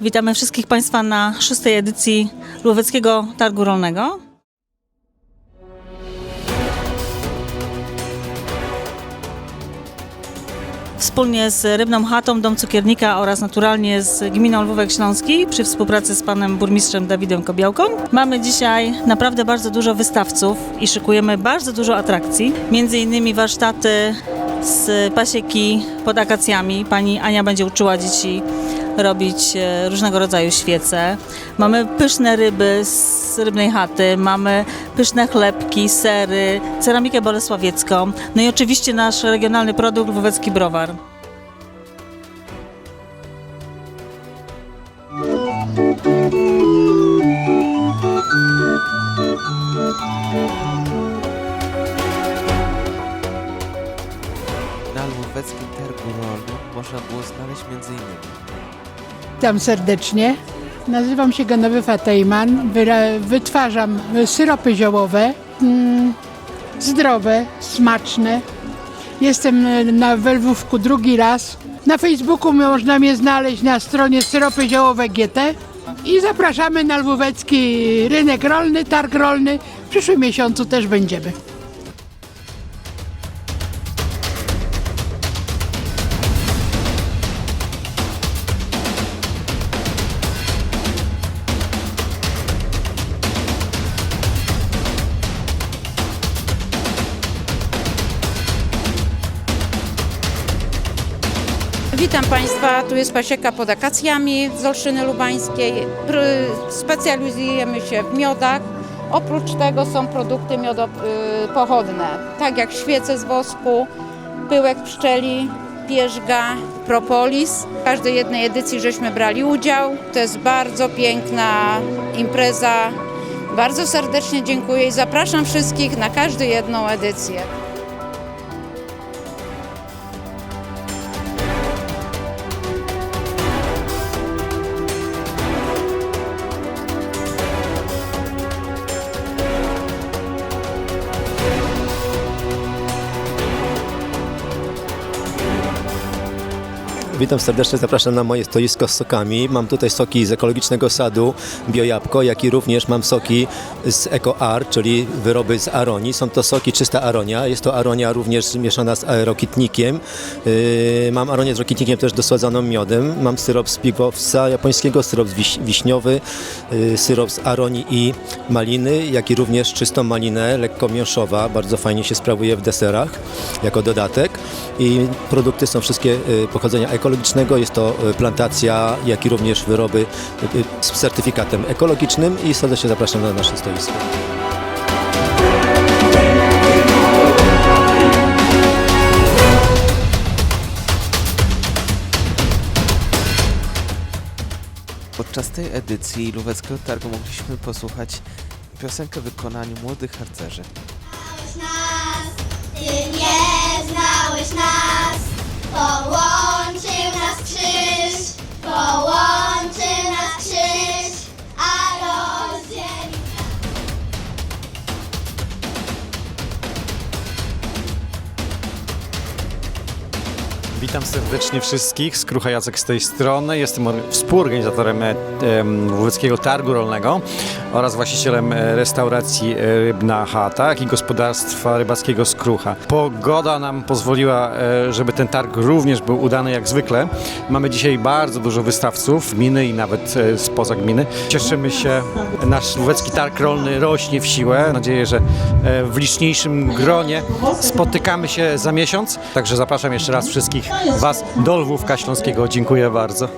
Witamy wszystkich Państwa na szóstej edycji Lubeckiego Targu Rolnego. Wspólnie z Rybną Chatą, Dom Cukiernika oraz naturalnie z Gminą Lwówek Śląski przy współpracy z panem burmistrzem Dawidem Kobiałką. Mamy dzisiaj naprawdę bardzo dużo wystawców i szykujemy bardzo dużo atrakcji. Między innymi warsztaty z pasieki pod akacjami. Pani Ania będzie uczyła dzieci robić e, różnego rodzaju świece. Mamy pyszne ryby z rybnej chaty, mamy pyszne chlebki, sery, ceramikę bolesławiecką, no i oczywiście nasz regionalny produkt lwówecki browar. Na Lwóweckim Targu Rolnym można było znaleźć m.in. Witam serdecznie. Nazywam się Genowefa Tejman. Wytwarzam syropy ziołowe, mm, zdrowe, smaczne. Jestem e, na Welwówku drugi raz. Na Facebooku można mnie znaleźć na stronie Syropy Ziołowe GT. I zapraszamy na lwówecki rynek rolny, targ rolny. W przyszłym miesiącu też będziemy. Witam Państwa, tu jest pasieka pod akacjami z Olszyny Lubańskiej. Specjalizujemy się w miodach. Oprócz tego są produkty miodopochodne, tak jak świece z wosku, pyłek pszczeli, pierzga, propolis. W każdej jednej edycji żeśmy brali udział. To jest bardzo piękna impreza. Bardzo serdecznie dziękuję i zapraszam wszystkich na każdą jedną edycję. Witam serdecznie, zapraszam na moje stoisko z sokami. Mam tutaj soki z ekologicznego sadu Biojabłko, jak i również mam soki z EcoAr, czyli wyroby z aronii. Są to soki czysta aronia. Jest to aronia również zmieszana z rokitnikiem. Yy, mam aronię z rokitnikiem też dosładzoną miodem. Mam syrop z pigowca japońskiego, syrop wiś- wiśniowy, yy, syrop z aronii i maliny, jak i również czystą malinę, lekko miąższowa. Bardzo fajnie się sprawuje w deserach jako dodatek. I produkty są wszystkie y, pochodzenia ekologicznego. Jest to y, plantacja, jak i również wyroby y, y, z certyfikatem ekologicznym i serdecznie zapraszam na nasze stoisko. Podczas tej edycji Lwóweckiego Targu mogliśmy posłuchać piosenkę w wykonaniu młodych harcerzy. znałeś nas, Ty nie znałeś nas. Witam serdecznie wszystkich. Skrucha Jacek z tej strony. Jestem or- współorganizatorem e, em, Łódzkiego Targu Rolnego oraz właścicielem e, restauracji e, Rybna Chata, i gospodarstwa rybackiego Skrucha. Pogoda nam pozwoliła, żeby ten targ również był udany jak zwykle. Mamy dzisiaj bardzo dużo wystawców gminy i nawet spoza gminy. Cieszymy się. Nasz Łódzki Targ Rolny rośnie w siłę. Mam nadzieję, że w liczniejszym gronie spotykamy się za miesiąc. Także zapraszam jeszcze raz wszystkich Was do Lwówka Śląskiego. Dziękuję bardzo.